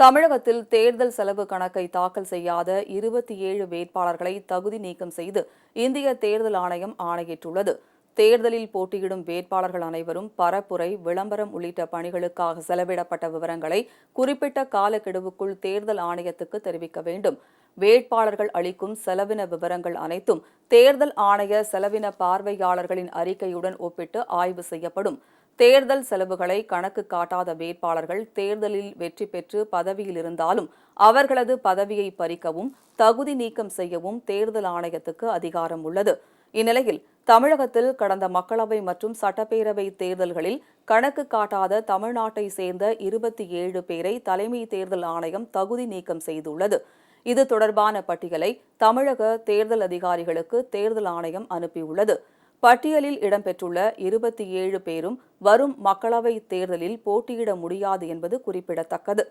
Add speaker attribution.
Speaker 1: தமிழகத்தில் தேர்தல் செலவு கணக்கை தாக்கல் செய்யாத இருபத்தி ஏழு வேட்பாளர்களை தகுதி நீக்கம் செய்து இந்திய தேர்தல் ஆணையம் ஆணையிட்டுள்ளது. தேர்தலில் போட்டியிடும் வேட்பாளர்கள் அனைவரும் பரப்புரை விளம்பரம் உள்ளிட்ட பணிகளுக்காக செலவிடப்பட்ட விவரங்களை குறிப்பிட்ட காலக்கெடுவுக்குள் தேர்தல் ஆணையத்துக்கு தெரிவிக்க வேண்டும். வேட்பாளர்கள் அளிக்கும் செலவின விவரங்கள் அனைத்தும் தேர்தல் ஆணைய செலவின பார்வையாளர்களின் அறிக்கையுடன் ஒப்பிட்டு ஆய்வு செய்யப்படும். தேர்தல் செலவுகளை கணக்கு காட்டாத வேட்பாளர்கள் தேர்தலில் வெற்றி பெற்று பதவியில் இருந்தாலும் அவர்களது பதவியை பறிக்கவும் தகுதி நீக்கம் செய்யவும் தேர்தல் ஆணையத்துக்கு அதிகாரம் உள்ளது. இந்நிலையில் தமிழகத்தில் கடந்த மக்களவை மற்றும் சட்டப்பேரவை தேர்தல்களில் கணக்கு காட்டாத தமிழ்நாட்டை சேர்ந்த இருபத்தி ஏழு பேரை தலைமை தேர்தல் ஆணையம் தகுதி நீக்கம் செய்துள்ளது. இது தொடர்பான பட்டியலை தமிழக தேர்தல் அதிகாரிகளுக்கு தேர்தல் ஆணையம் அனுப்பியுள்ளது. பட்டியலில் இடம்பெற்றுள்ள இருபத்தி ஏழு பேரும் வரும் மக்களவைத் தேர்தலில் போட்டியிட முடியாது என்பது குறிப்பிடத்தக்கது.